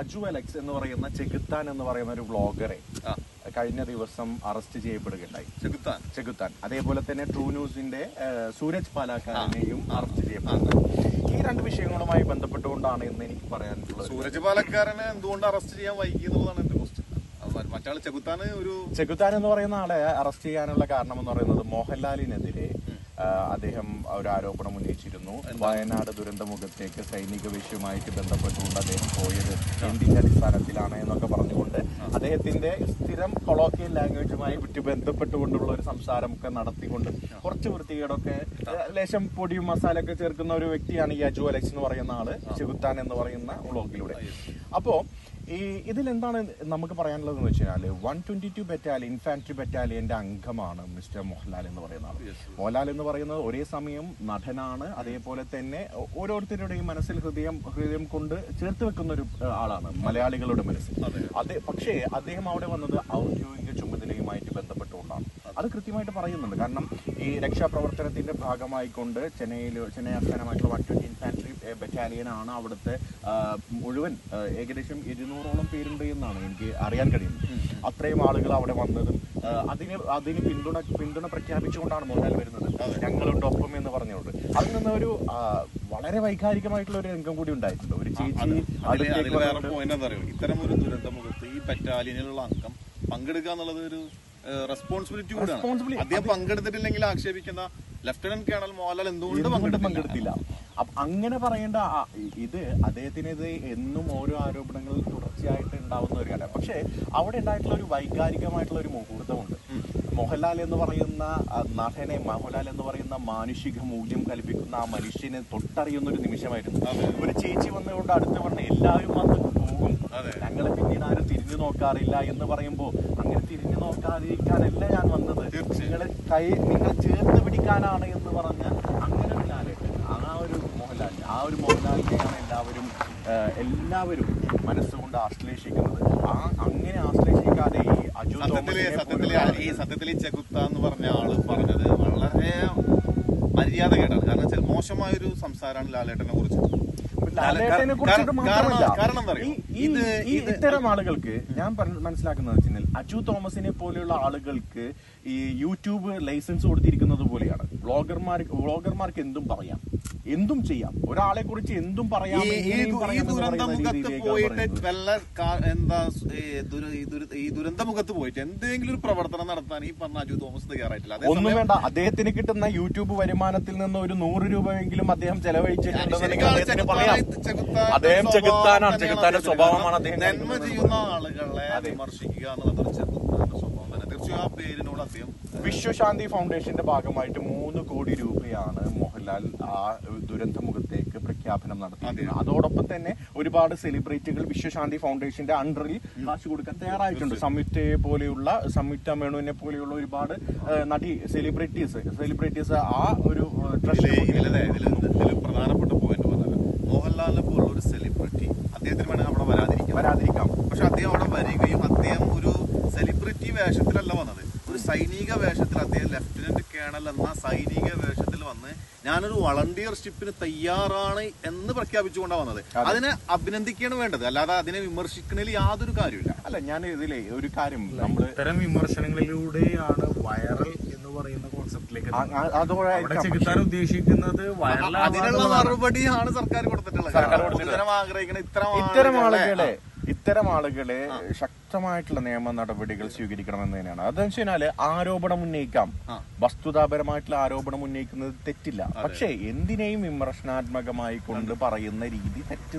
Aju Alex എന്ന് പറയുന്ന ചെകുത്താൻ എന്ന് പറയുന്ന ഒരു വ്ളോഗറെ കഴിഞ്ഞ ദിവസം അറസ്റ്റ് ചെയ്യപ്പെടുകയുണ്ടായി. ചെകുത്താൻ? ചെകുത്താൻ. അതേപോലെ തന്നെ ട്രൂ ന്യൂസിന്റെ സൂരജ് പാലാക്കാരനെയും അറസ്റ്റ് ചെയ്യപ്പെടുന്നത് ഈ രണ്ട് വിഷയങ്ങളുമായി ബന്ധപ്പെട്ടുകൊണ്ടാണ് ഇന്ന് എനിക്ക് പറയാനുള്ളത്. സൂരജ് പാലക്കാരനെ എന്തുകൊണ്ട് അറസ്റ്റ് ചെയ്യാൻ വൈകി എന്നുള്ളതാണ് എന്റെ ക്വസ്റ്റ്യൻ മറ്റാൾ ചെകുത്താൻ ഒരു ചെകുത്താൻ എന്ന് പറയുന്ന ആളെ അറസ്റ്റ് ചെയ്യാനുള്ള കാരണം എന്ന് പറയുന്നത് മോഹൻലാലിനെതിരെ അദ്ദേഹം ഒരു ആരോപണം ഉന്നയിച്ചിരുന്നു. വയനാട് ദുരന്തമുഖത്തേക്ക് സൈനിക വിഷയവുമായിട്ട് ബന്ധപ്പെട്ടുകൊണ്ട് അദ്ദേഹം പോയത് എന്തിന്റെ അടിസ്ഥാനത്തിലാണ് എന്നൊക്കെ പറഞ്ഞുകൊണ്ട് അദ്ദേഹത്തിന്റെ സ്ഥിരം കൊളോക്കിയൽ ലാംഗ്വേജുമായി വിട്ട് ബന്ധപ്പെട്ടുകൊണ്ടുള്ള ഒരു സംസാരമൊക്കെ നടത്തിക്കൊണ്ട് കുറച്ച് വൃത്തികേടൊക്കെ ലേശം പൊടിയും മസാലയൊക്കെ ചേർക്കുന്ന ഒരു വ്യക്തിയാണ് ഈ അജു അലക്സ് എന്ന് പറയുന്ന ആൾ ചെകുത്താൻ എന്ന് പറയുന്ന വ്ളോഗിലൂടെ. അപ്പോ ഈ ഇതിലെന്താണ് നമുക്ക് പറയാനുള്ളത് എന്ന് കഴിഞ്ഞാൽ one twenty two battalion infantry ബറ്റാലിയന്റെ അംഗമാണ് മിസ്റ്റർ മോഹൻലാൽ എന്ന് പറയുന്നത് ആൾ മോഹൻലാൽ എന്ന് പറയുന്നത് ഒരേ സമയം നടനാണ്. അതേപോലെ തന്നെ ഓരോരുത്തരുടെയും മനസ്സിൽ ഹൃദയം ഹൃദയം കൊണ്ട് ചേർത്ത് വെക്കുന്ന ഒരു ആളാണ് മലയാളികളുടെ മനസ്സിൽ. അതെ പക്ഷേ അദ്ദേഹം അവിടെ വന്നത് ഔദ്യോഗിക ചുമതലയുമായിട്ട് ബന്ധപ്പെട്ടുകൊണ്ടാണ്. അത് കൃത്യമായിട്ട് പറയുന്നുണ്ട്. കാരണം ഈ രക്ഷാപ്രവർത്തനത്തിന്റെ ഭാഗമായിക്കൊണ്ട് ചെന്നൈയിൽ ചെന്നൈ ആസ്ഥാനമായിട്ടുള്ള വൺ ട്വന്റി ഇൻഫാൻട്രി ബറ്റാലിയൻ ആണ് അവിടുത്തെ മുഴുവൻ ഏകദേശം ഇരുന്നൂറോളം പേരുണ്ട് എന്നാണ് എനിക്ക് അറിയാൻ കഴിയുന്നത്. അത്രയും ആളുകൾ അവിടെ വന്നതും അതിന് അതിന് പിന്തുണ പിന്തുണ പ്രഖ്യാപിച്ചുകൊണ്ടാണ് മോഹൻലാൽ വരുന്നത്. ഞങ്ങളുടെ ഒപ്പം എന്ന് പറഞ്ഞുകൊണ്ട്. അതിൽ നിന്ന് ഒരു വളരെ വൈകാരികമായിട്ടുള്ള ഒരു രംഗം കൂടി ഉണ്ടായിട്ടുണ്ട്. ഒരു ചേച്ചി ഇത്തരം ഒരു ദുരന്തമുഖത്ത് ഈ ബറ്റാലിയനിലുള്ള അംഗം പങ്കെടുക്കുക എന്നുള്ളത് ഒരു റെസ്പോൺസിബിലിറ്റി കൂടെ. അദ്ദേഹം പങ്കെടുത്തിട്ടില്ലെങ്കിൽ ആക്ഷേപിക്കുന്ന ലഫ്റ്റനന്റ് കേണൽ മോഹൻലാൽ എന്തുകൊണ്ട് പങ്കെടുത്തില്ല. അങ്ങനെ പറയേണ്ട ഇത് അദ്ദേഹത്തിനെതിരെ എന്നും ഓരോ ആരോപണങ്ങൾ തുടർച്ചയായിട്ട് ഉണ്ടാവുന്ന ഒരു കാര്യം പക്ഷേ അവിടെ ഉണ്ടായിട്ടുള്ള ഒരു വൈകാരികമായിട്ടുള്ള ഒരു മുഹൂർത്തമുണ്ട്. മോഹൻലാൽ എന്ന് പറയുന്ന നടനെ മോഹൻലാൽ എന്ന് പറയുന്ന മാനുഷിക മൂല്യം കൽപ്പിക്കുന്ന ആ മനുഷ്യനെ തൊട്ടറിയുന്ന ഒരു നിമിഷമായിരുന്നു. ഒരു ചേച്ചി വന്നുകൊണ്ട് അടുത്ത് പറഞ്ഞ എല്ലാവരും വന്ന് പോകും. ഞങ്ങളെ പിന്നീട് ആരും തിരിഞ്ഞു നോക്കാറില്ല എന്ന് പറയുമ്പോൾ അങ്ങനെ തിരിഞ്ഞു നോക്കാതിരിക്കാനല്ല ഞാൻ വന്നത്. നിങ്ങളെ കൈ നിങ്ങൾ ചേർത്ത് എന്ന് പറഞ്ഞ അങ്ങനെ ഒരു ലാലേട്ടൻ ആ ഒരു മോഹൻലാൽ ആ ഒരു മോഹൻലാലിനെയാണ് എല്ലാവരും എല്ലാവരും മനസ്സുകൊണ്ട് ആശ്ലേഷിക്കുന്നത്. ആ അങ്ങനെ ആശ്ലേഷിക്കാതെ ഈ അജു സത്യത്തിൽ ഈ സത്യത്തിൽ ചെകുത്ത എന്ന് പറഞ്ഞ ആൾ പറഞ്ഞത് വളരെ മര്യാദ കേട്ടാണ് കാരണം മോശമായൊരു മോശമായ ഒരു സംസാരമാണ് ലാലേട്ടനെ കുറിച്ച്. ഇത്തരം ആളുകൾക്ക് ഞാൻ മനസ്സിലാക്കുന്നത് വെച്ചാൽ അജു തോമസിനെ പോലെയുള്ള ആളുകൾക്ക് ഈ യൂട്യൂബ് ലൈസൻസ് കൊടുത്തിരിക്കുന്നത് പോലെയാണ്. വ്ളോഗർമാർ വ്ളോഗർമാർക്ക് എന്തും പറയാം. എന്തും ചെയ്യാം. ഒരാളെ കുറിച്ച് എന്തും പറയാം പോയിട്ട്. വല്ല എന്താ ഈ ദുര- ഈ ദുരന്തമുഖത്ത് പോയിട്ട് എന്തെങ്കിലും ഒരു പ്രവർത്തനം നടത്താൻ ഈ പറഞ്ഞ അജു തോമസ് തയ്യാറായിട്ടില്ല. ഒന്നും വേണ്ട. അദ്ദേഹത്തിന് കിട്ടുന്ന യൂട്യൂബ് വരുമാനത്തിൽ നിന്ന് ഒരു നൂറ് രൂപയെങ്കിലും അദ്ദേഹം ചെലവഴിച്ചിട്ടുണ്ടെന്നുണ്ടെങ്കിൽ അദ്ദേഹം ചെകുത്താനാണ്. ചെകുത്താന്റെ സ്വഭാവമാണ് അദ്ദേഹം നന്മ ചെയ്യുന്ന ആളുകളെ വിമർശിക്കുക എന്നുള്ളത് തീർച്ചയായും ആ പേരിനോട് അദ്ദേഹം വിശ്വശാന്തി ഫൗണ്ടേഷന്റെ ഭാഗമായിട്ട് മൂന്ന് കോടി രൂപയാണ് മോഹൻലാൽ ആ ദുരന്തമുഖത്തേക്ക് പ്രഖ്യാപനം നടത്തിയത് അതോടൊപ്പം തന്നെ ഒരുപാട് സെലിബ്രിറ്റികൾ വിശ്വശാന്തി ഫൗണ്ടേഷന്റെ അണ്ടറിൽ കാശ് കൊടുക്കാൻ തയ്യാറായിട്ടുണ്ട്. സംയുക്തയെ പോലെയുള്ള സംയുക്ത മേണുവിനെ പോലെയുള്ള ഒരുപാട് നടി സെലിബ്രിറ്റീസ് സെലിബ്രിറ്റീസ് ആ ഒരു പ്രധാനപ്പെട്ട പോയിന്റ് പറഞ്ഞത് മോഹൻലാലിനെ പോലുള്ള ഒരു സെലിബ്രിറ്റി അദ്ദേഹത്തിന് വേണമെങ്കിൽ അവിടെ വരാതിരിക്കാം. വരാതിരിക്കാം. പക്ഷെ അദ്ദേഹം അവിടെ വരികയും അദ്ദേഹം ഒരു സെലിബ്രിറ്റി വേഷത്തിലല്ല വന്നത്. ഒരു സൈനിക വേഷത്തിൽ അദ്ദേഹം ലെഫ്റ്റനന്റ് കേണൽ എന്ന സൈനിക വേഷത്തിൽ വന്ന് ഞാനൊരു വളണ്ടിയർഷിപ്പിന് തയ്യാറാണ് എന്ന് പ്രഖ്യാപിച്ചുകൊണ്ടാണ് വന്നത്. അതിനെ അഭിനന്ദിക്കുകയാണ് വേണ്ടത്. അല്ലാതെ അതിനെ വിമർശിക്കുന്നതിൽ യാതൊരു കാര്യമില്ല അല്ല ഞാൻ ഇതിലെ ഒരു കാര്യം നമ്മൾ ഇത്തരം വിമർശനങ്ങളിലൂടെയാണ് വൈറൽ എന്ന് പറയുന്ന കോൺസെപ്റ്റിലേക്ക് അതോടെ ഉദ്ദേശിക്കുന്നത് അതിനുള്ള മറുപടിയാണ് സർക്കാർ കൊടുത്തിട്ടുള്ളത്. ഇത്തരം ആഗ്രഹിക്കുന്ന ഇത്തരം ഇത്തരം ആളുകളെ- ആളുകളെ ഇത്തരം ആളുകളെ ശക്തമായിട്ടുള്ള നിയമ നടപടികൾ സ്വീകരിക്കണമെന്ന് തന്നെയാണ്. അതെന്ന് വെച്ചാൽ ആരോപണം ഉന്നയിക്കാം. വസ്തുതാപരമായിട്ടുള്ള ആരോപണം ഉന്നയിക്കുന്നത് തെറ്റില്ല. പക്ഷേ എന്തിനേയും വിമർശനാത്മകമായി കൊണ്ട് പറയുന്ന രീതി തെറ്റ്